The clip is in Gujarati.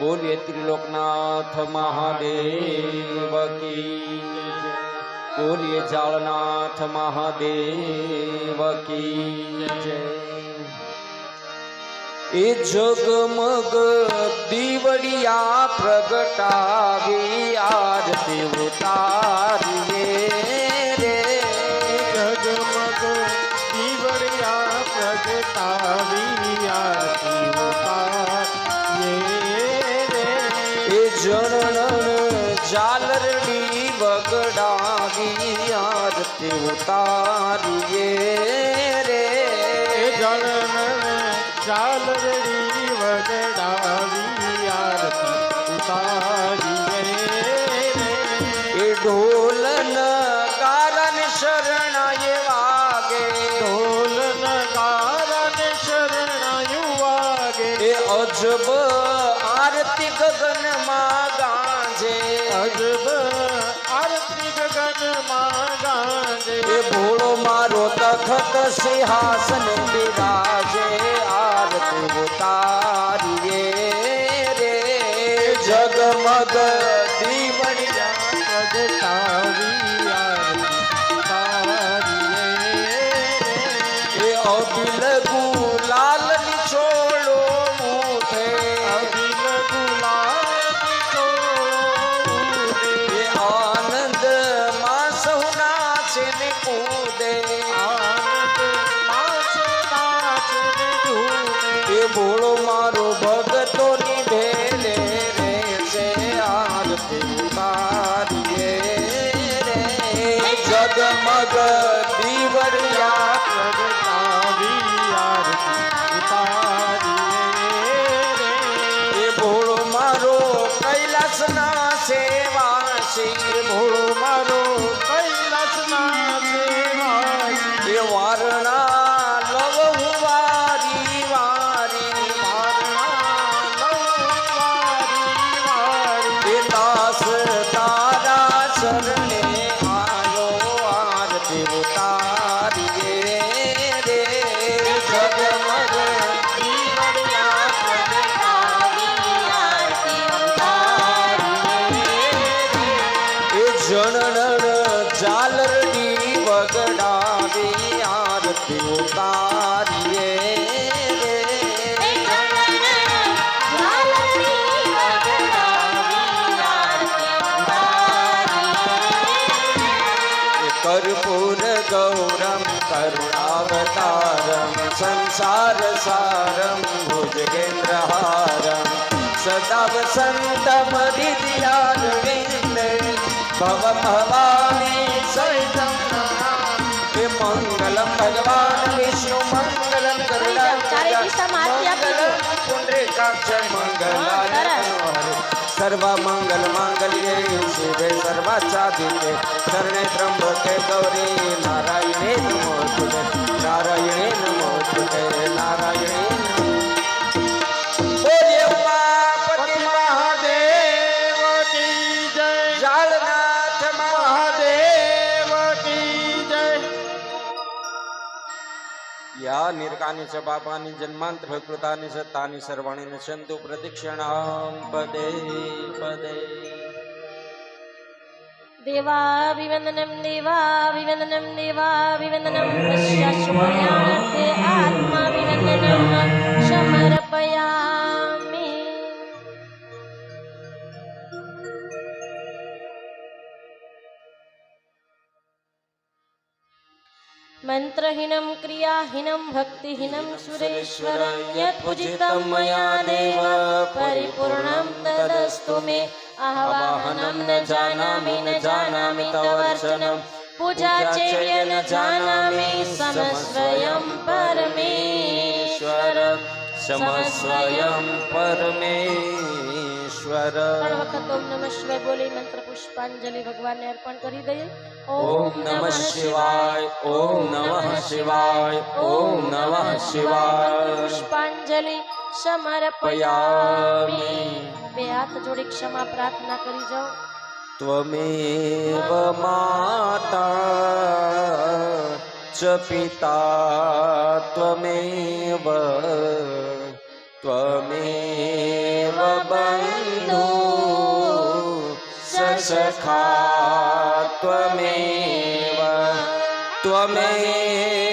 બોલીએ ત્રિલોકનાથ મહાદેવ કી. બોલીએ જાળનાથ મહાદેવ કી જય એ જગમગ દીવડિયા પ્રગટાવી આરતી ઉતારીએ એ ઝાલરડી બગડાવી યાદ તે ઉતારીએ રે. જળન ચાલરડી વગડાવી આરતી ઉતારીએ રે. એ ઢોલન કારણ શરણાય વાગે. ઢોલન કારણ શરણાય વાગે. એ અજબ આરતી ગગનમાં ગાજે. અજબ આરતી ગગનમાં ગાજે. એ ભોળો મારો તખત સિંહાસન બિરાજે. આરતી ઉતારીએ રે. જગમગ દીવડિયા પ્રગટાવી છે ને કૂદે નાચે નાચે એ ભોળો મારો ભગતોની ભેલે રે છે આરતી ઉતારીએ રે. જગમગ જણણ ઝાલરડી વગડાવી આરતી ઉતારીએ કર્પૂર ગૌરમ કરુણાવતારમ સંસાર સારમ ભુજગેન્દ્રહારમ સદા વસંતમ હૃદયારવિંદે ભવ ભવાની સહિતમ હે મંગલમ ભગવાન વિષ્ણુ મંગલમ દો. પુંડરીકાક્ષ મંગલાય સર્વ મંગલ માંગલ્યે શિવે સર્વાચાદિત્ય શરણે ત્રંબકે ગૌરી નારાયણે નમો નારાયણે યા નિર્કાની ચ પાપાની જન્માંતર કૃતાની ચ તાની સર્વાણી ન સંતુ પ્રદક્ષિણામ પદે. પદે દેવાભિવંદનમ દેવાભિવંદનમ દેવાભિવંદનમ પશ્યાશ્વયાર્થે આત્માભિવંદનમ સમર્પયામિ મંત્રહીનમ ક્રિયાહીનમ ભક્તિહીનમ સુરેશ્વરમ યત્ પૂજિતમ મયા દેવ પરિપૂર્ણમ તદસ્તુ મે આહવાહનમ ન જાનામિ ન જાનામિ તવર્ચનમ પૂજા ચૈર્ય ન જાનામિ સમસ્વયં પરમેશ્વર ત્રણ વખત ઓમ નમઃ શિવાય બોલી મંત્ર પુષ્પાંજલિ ભગવાનને અર્પણ કરી દઈએ. ઓમ નમઃ શિવાય ઓમ નમઃ શિવાય ઓમ નમઃ શિવાય. પુષ્પાંજલિ સમર્પયામિ. બે હાથ જોડી ક્ષમા પ્રાર્થના કરી જાઓ. ત્વમેવ માતા ચ પિતા ત્વમેવ ત્વમેવ સખા ત્વમેવ ત્વમેવ